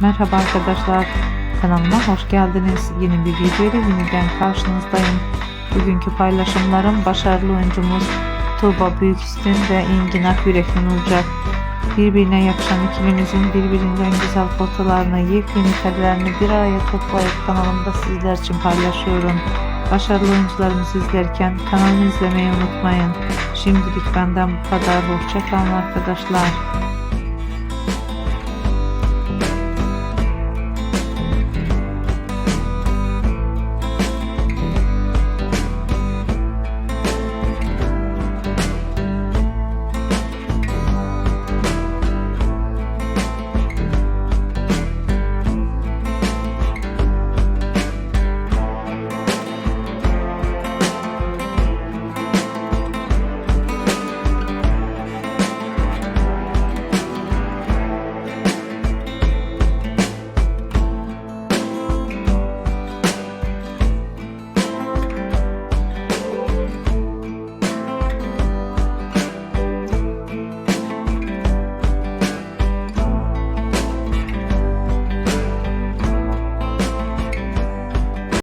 Merhaba arkadaşlar, kanalıma hoş geldiniz. Yeni bir video ile yeniden karşınızdayım. Bugünkü paylaşımlarım başarılı oyuncumuz Tuğba Büyüküstün ve Engin Akyürek'in olacak. Birbirine yakışan ikimizin birbirinden güzel fotolarını, yepyeni karelerini bir araya toplayıp kanalımda sizler için paylaşıyorum. Başarılı oyuncularımızı izlerken kanalımı izlemeyi unutmayın. Şimdilik benden bu kadar. Hoşçakalın arkadaşlar.